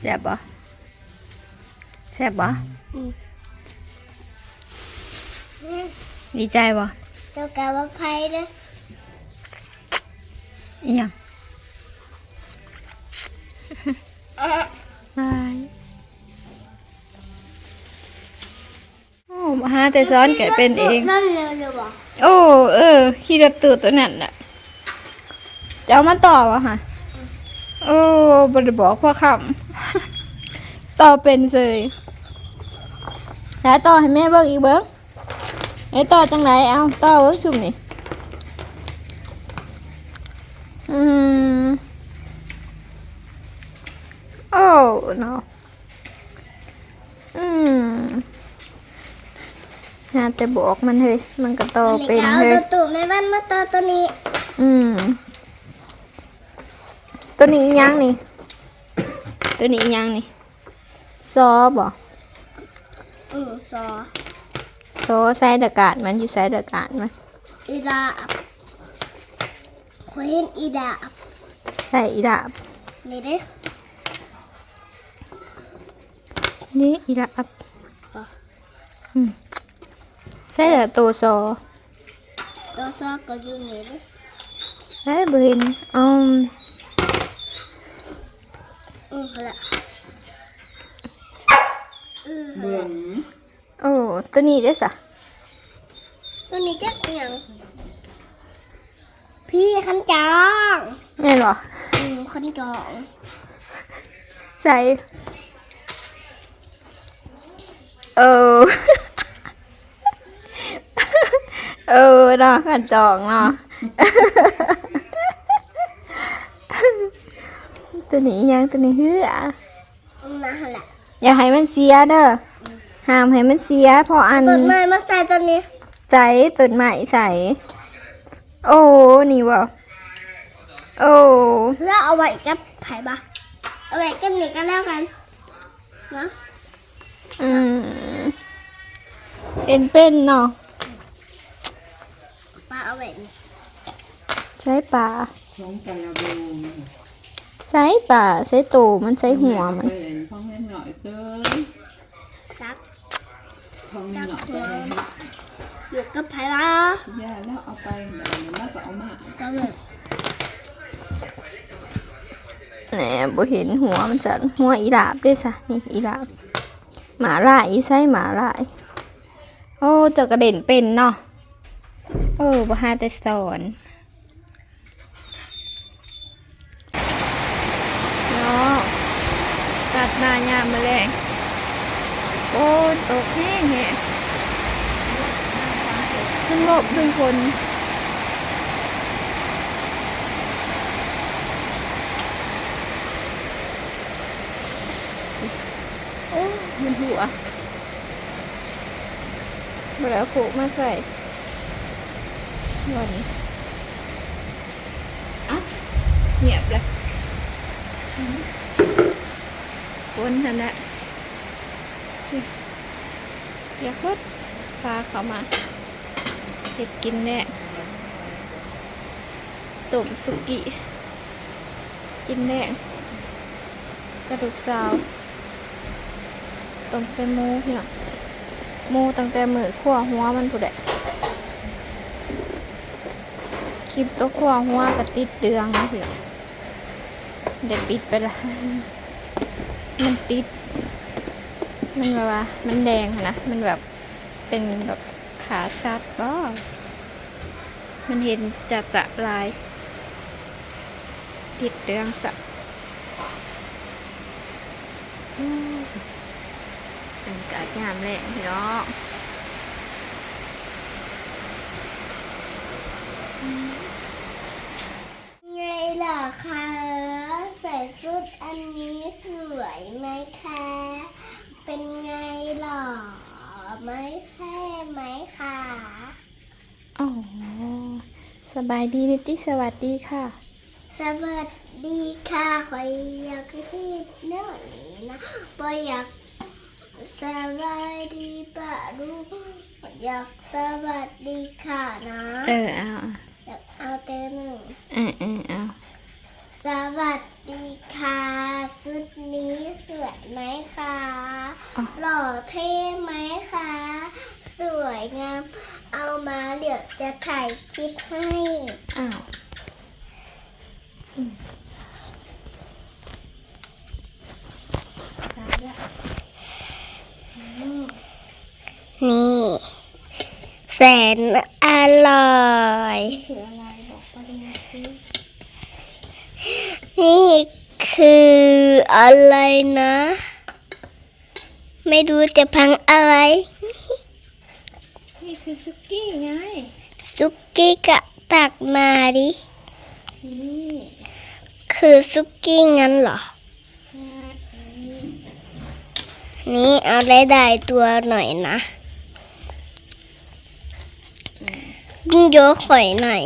แซ่บบ่แซ่บบ่อืมดีใจบ่เจ้ากะว่าไพ่เด้ออีหยังบายโอ้มาหาแต่ซ้อนแกเป็นเอง นั่นเร็วเร็วบ่โอ้ เออ ขี่รถตู้ตัวนั้นน่ะจะเอามาต่อวะฮะโอ้บไดบอกพ่อคำ ต่อเป็นเลยแล้วต่อให้แม่เบิ่งอีกเบิ่งไอ้ต่อจังไหนเอาต่อเบิ่งชุมนี่อืมโอ้เนาะอืมน่าจะบอกมันเฮ้ยมันก็ต่อเป็นเอาเฮ้ยตัวตู่แม่บ้านมาต่อตัวนี้ อืมตัวนี้อีหยังนี่ ตัวนี้อีหยังนี่ ซอบ่อือซอซอใส่ดากาศมันอยู่ใส่ดากาศมันอีดาบขอยเห็นอีดาบใส่อีดาบนี่เด้อนี่อีดาบอืมใส่แต่ตัวซอตัวซอก็อยู่นี่เด้อใส่บ่เห็นอืมอือหั่นละอือหั่น เบิ่ละงโอ้ตัวนี้เด้อสะตัวนี้จักอหยังพี่ขันจองแม่นบ่อืมขันจองใส่เออเออเนาะขันจองเนาะตัวนี้ยังตัวนี้เหืออืมนะหั่นละ อย่าให้มันเสียเด้อห้ามให้มันเสียเพราะอันต้นไม้มาใส่ตัวนี้ใจต้นไม้ใส่โอ้นี่บ่โอ้เสื้อเอาไว้กับไผ่บะเอาไว้กับนี่ก็แล้วกันนะอืมเป็นเป็นเนาะป้าเอาไว้นี่ใช้ป่าของกะละบูน ใช้ป่าใช้ตูมันใช้หัวมันเห็นของเล่นหน่อยเซ้ยจับของเล่นหน่อยก็เลยอยู่กับไผ่บะย่าแล้วเอาไปเดี๋ยวแล้วก็เอามาก็เลยแหนบ่เห็นหัวมันสันหัวอีดาบเด้วยซะนี่อีดาบหมาลายอีไส้หมาลายโอ้เจะกระเด็นเป็นเนาะโอ้บ่หาแต่สอนเนาะตัดหน้ามมาแรงโอ้ตกแห้งแฮะทั้งลกทั้งคนโอ้มันหัวเวลาผูกมาใส่วันนี้อะเงียบเลย วนทันละอย่าคดพาเขามาเห็ดกินแน่ต้มสุกี้กินแน่กระดูกสาวต้มใส่หมูพี่น้องหมูตั้งแต่มือขั่วหัวมันผู้ใดคลิปตัวขั่วหัวกระติดเดืองนะพี่น้องเด็ดปิดไปละ มันติด มันแบบว่า มันแดงนะ มันแบบ เป็นแบบขาซัดก็มันเห็นจัดจะลาย ติดเดืองสักอากาศยามแรงพี่น้องล่ะคะใส่ ชุดอันนี้สวยไหมคะ เป็นไงหล่อไหมแค่ไหมคะอ๋อสบายดีลิติสวัสดีค่ะ สวัสดีค่ะขอยอยากเห็นเนื้อนี้นะปอยอยากสบายดีปะลูกอยากสวัสดีค่ะนะ เออเอาอยากเอาเตอหนึ่งเอาเอาเอาสวัสดีค่ะ สุดนี้สเท่ไหมคะ สวยงาม เอามาเดี๋ยวจะถ่ายคลิปให้ อ้าวอืมตายแล้วนี่ แสนอร่อยคืออะไรบอกป้าดูสินี่ คืออะไรนะ ไม่รู้จะพังอะไร นี่คือซุกี้ไง ซุกี้กะตักมาดิ นี่คือซุกี้งั้นเหรอ ใช่นี่นี่เอาได้ได้ตัวหน่อยนะกุ้งเยอะข่อยหน่อย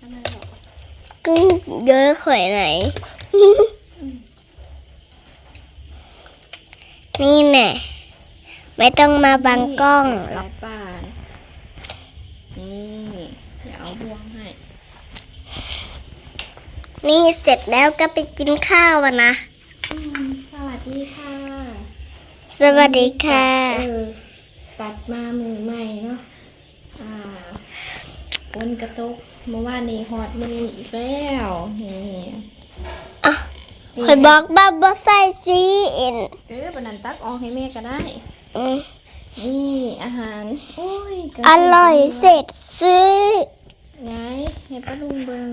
อะไรหรอกุ้งเยอะข่อยหน่อย นี่แน่ไม่ต้องมาบังกล้องหรอกสายป่านนี่เดี๋ยวเอาบวงให้ นี่เสร็จแล้วก็ไปกินข้าวอะนะอืมสวัสดีค่ะ สวัสดีค่ะเออตัดมามือใหม่เนาะ อ่าวนกระตุกเมื่อวานนี้ฮอตมือนี้อีกแล้วนี่อะ นี่คอยบอกบ้าบอใส่ซีอินเออบันนันตักออกให้แม่ก็ได้อืมนี่อาหารโอ้ยกระอร่อยเสร็จซื้อไงให้ป้าลุงเบิง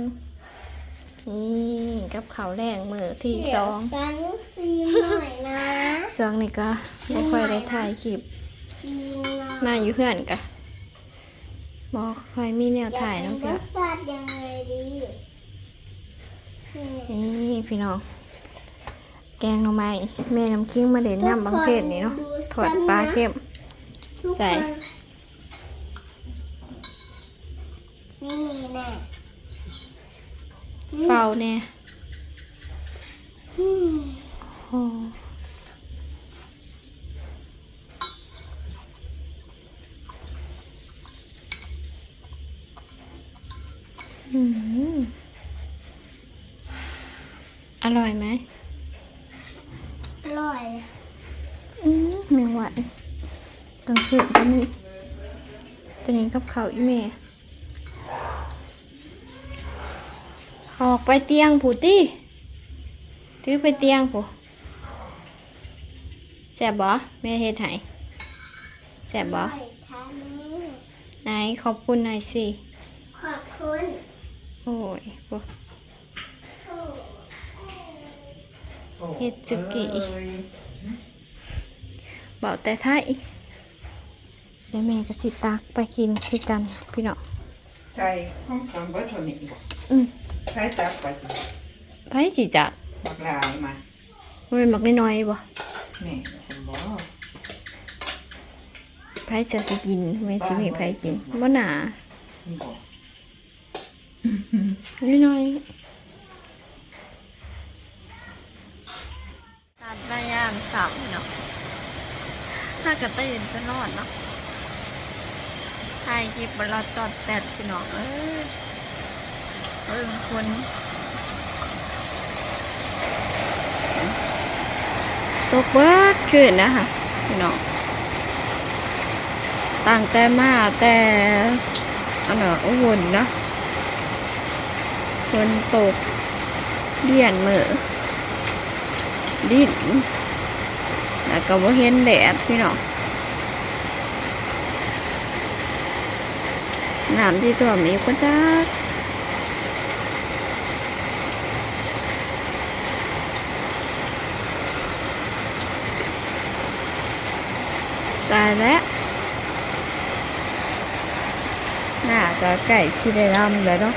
นี่กับข้าวแรงมือที่สองฉันซีมหน่อยนะช่วงนี้ก็ไม่ค่อยได้ถ่ายคลิปซีมหน่อยมาอยู่เพื่อนกะบอค่อยมีแนวถ่ายอยากน้ำเป็เพื่นอนรสชาติยังไงดีนี่ไงนี่พี่น้อง แกงหน่อไม้แม่น้ำคิงมาเด่นน้ำบางเพศนี่เนาะถอดปลาเข้มทุกใส่คนนี่นี่แน่นี่เป่าแน่อืมโอ้อืมอร่อยไหม อร่อยอืมแมงวันกลางคืนตัวนี้ตัวนี้กับเขาวอีเมออกไปเตียงผู้ตี้ถือไปเตียงผู้แสบบ่แม่เฮ็ดให้แสบบ่อร่อยค่ะแม่ไหนขอบคุณหน่อยสิ ขอบคุณ โอ้ยบ่ โอ้ เฮ็ดสุกี้เบาแต่ไทยเดี๋ยวแม่ก็สิตักไปกินคือกันพี่น้องใจห้องฟังเบิร์ตนิกบอกอืมใช้ตับไปไปสิจักบักลายมามันเป็นมักน้อยๆบ่แม่ฉันบอกไผจะสิกินไม่สิมีไผกินบ่หนาบอกน้อยๆามสามเนาะถ้ากระตื่นก็นอนเนาะถ่ายคลิปเวลาจอดแปดพี่น้องเอ้ยเบิ่งคนตกเบิดขึ้นนะคะพี่น้องตั้งแต่มาแต่อันเนาะอุบลเนาะฝนตกเดียนเหมือดิน แล้วก็บ่เห็นแดดพี่น้องน้ำที่ท่วมอีกก็จักตายแล้วน่าจะไก่ชิได้รำแล้วเนาะ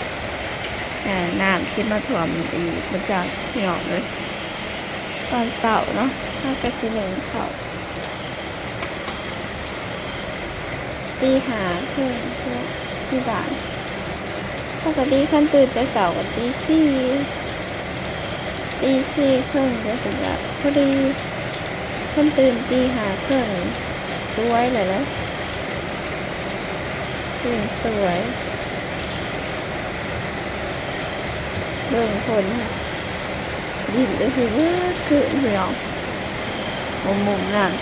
น้ำที่มาถ่วมอีกมาจากพี่น้องเลย ตอนเสาร์เนาะน่าจะคือหนึ่งเขาตีหาเพื่อนเพื่อนที่บ้านปกติขั้นตื่นแต่เสาร์กับตีสี่ตีสี่ครึ่องก็ถึงแบบพอดีขั้นตื่นตีหาครึ่องสวยเลยนะตื่นสวยเบิ่งคนค่ะ ดินก็คือเมื่อคืนพี่น้องมุมมุมน้ำ